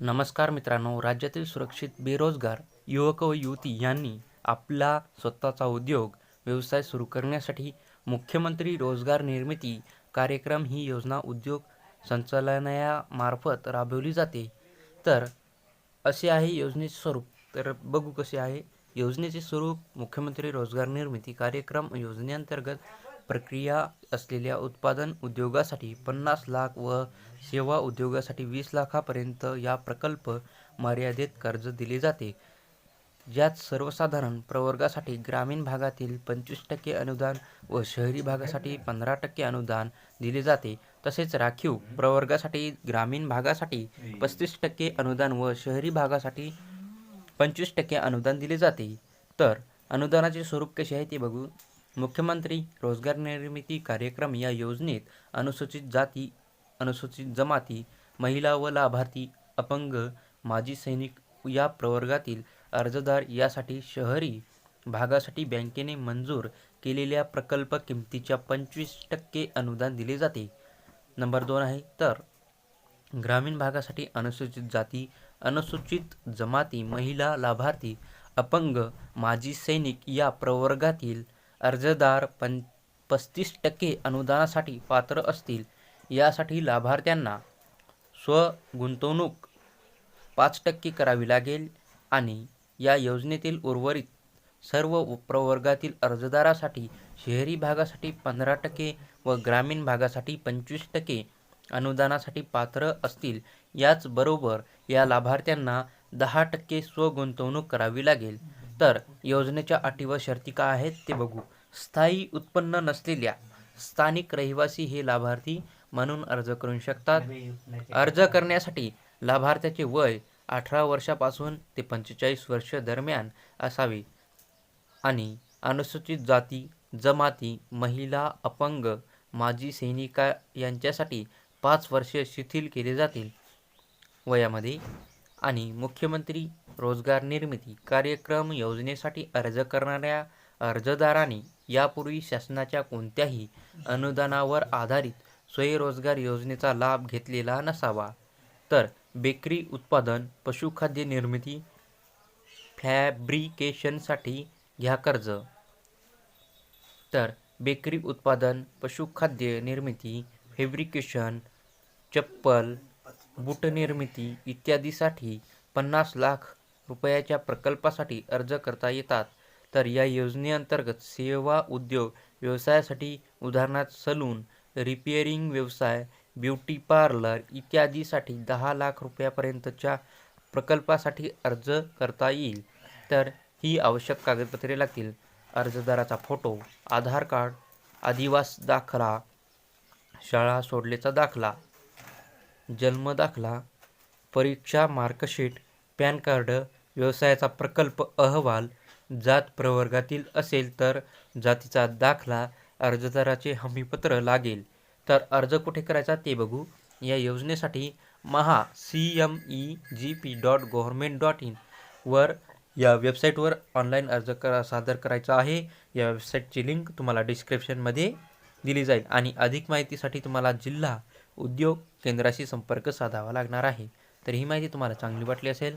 नमस्कार मित्रांनो राज्यातील सुरक्षित बेरोजगार युवक व युवती यांनी आपला स्वतःचा उद्योग व्यवसाय सुरू करण्यासाठी मुख्यमंत्री रोजगार निर्मिती कार्यक्रम ही योजना उद्योग संचालनालयामार्फत राबवली जाते. तर असे आहे योजनेचे स्वरूप. तर बघू कसे आहे. योजनेचे स्वरूप मुख्यमंत्री रोजगार निर्मिती कार्यक्रम योजनेअंतर्गत प्रक्रिया असलेल्या उत्पादन उद्योगासाठी पन्नास लाख व सेवा उद्योगासाठी वीस लाखापर्यंत या प्रकल्प मर्यादेत कर्ज दिले जाते. ज्यात सर्वसाधारण प्रवर्गासाठी ग्रामीण भागातील पंचवीस टक्के अनुदान व शहरी भागासाठी पंधरा टक्के अनुदान दिले जाते. तसेच राखीव प्रवर्गासाठी ग्रामीण भागासाठी पस्तीस टक्के अनुदान व शहरी भागासाठी पंचवीस टक्के अनुदान दिले जाते. तर अनुदानाचे स्वरूप कसे आहे ते बघू मुख्यमंत्री रोजगार निर्मिती कार्यक्रम या योजनेत अनुसूचित जाती अनुसूचित जमाती महिला व लाभार्थी अपंग माजी सैनिक या प्रवर्गातील अर्जदार यासाठी शहरी भागासाठी बँकेने मंजूर केलेल्या प्रकल्प किमतीच्या पंचवीस टक्के अनुदान दिले जाते. नंबर दोन आहे तर ग्रामीण भागासाठी अनुसूचित जाती अनुसूचित जमाती महिला लाभार्थी अपंग माजी सैनिक या प्रवर्गातील अर्जदार पं पस्तीस टक्के अनुदानासाठी पात्र असतील यासाठी लाभार्थ्यांना स्वगुंतवणूक पाच टक्के करावी लागेल आणि या योजनेतील उर्वरित सर्व प्रवर्गातील अर्जदारासाठी शहरी भागासाठी पंधरा टक्के व ग्रामीण भागासाठी पंचवीस टक्के अनुदानासाठी पात्र असतील याचबरोबर या लाभार्थ्यांना दहा टक्के स्वगुंतवणूक करावी लागेल. तर योजनेच्या अटी व शर्ती काय आहेत ते बघू. स्थायी उत्पन्न नसलेल्या स्थानिक रहिवासी हे लाभार्थी म्हणून अर्ज करू शकतात. अर्ज करण्यासाठी लाभार्थ्याचे वय अठरा वर्षापासून ते पंचेचाळीस वर्ष दरम्यान असावे आणि अनुसूचित जाती जमाती महिला अपंग माजी सैनिका यांच्यासाठी पाच वर्षे शिथिल केले जातील. वयामध्ये आणि मुख्यमंत्री रोजगार निर्मिती कार्यक्रम योजनेसाठी अर्ज करणाऱ्या अर्जदारांनी यापूर्वी शासनाच्या कोणत्याही अनुदानावर आधारित स्वयंरोजगार योजनेचा लाभ घेतलेला नसावा. तर बेकरी उत्पादन पशुखाद्य निर्मिती फॅब्रिकेशनसाठी घ्या कर्ज. तर बेकरी उत्पादन पशुखाद्य निर्मिती फॅब्रिकेशन चप्पल बूट निर्मिती इत्यादीसाठी पन्नास लाख रुपयाच्या प्रकल्पासाठी अर्ज करता येतात. तर या योजनेअंतर्गत सेवा उद्योग व्यवसायासाठी उदाहरणार्थ सलून रिपेअरिंग व्यवसाय ब्युटी पार्लर इत्यादीसाठी दहा लाख रुपयापर्यंतच्या प्रकल्पासाठी अर्ज करता येईल. तर ही आवश्यक कागदपत्रे लागतील. अर्जदाराचा फोटो आधार कार्ड आदिवास दाखला शाळा सोडलेचा दाखला जन्म दाखला परीक्षा मार्कशीट पॅन कार्ड व्यवसायाचा प्रकल्प अहवाल जात प्रवर्गातील असेल तर जातीचा दाखला अर्जदाराचे हमीपत्र लागेल. तर अर्ज कुठे करायचा ते बघू. या योजनेसाठी Maha C M E G P dot government dot in वर या वेबसाईटवर ऑनलाईन अर्ज करा सादर करायचा आहे. या वेबसाईटची लिंक तुम्हाला डिस्क्रिप्शनमध्ये दिली जाईल आणि अधिक माहितीसाठी तुम्हाला जिल्हा उद्योग केंद्राशी संपर्क साधावा लागणार आहे. तर ही माहिती तुम्हाला चांगली वाटली असेल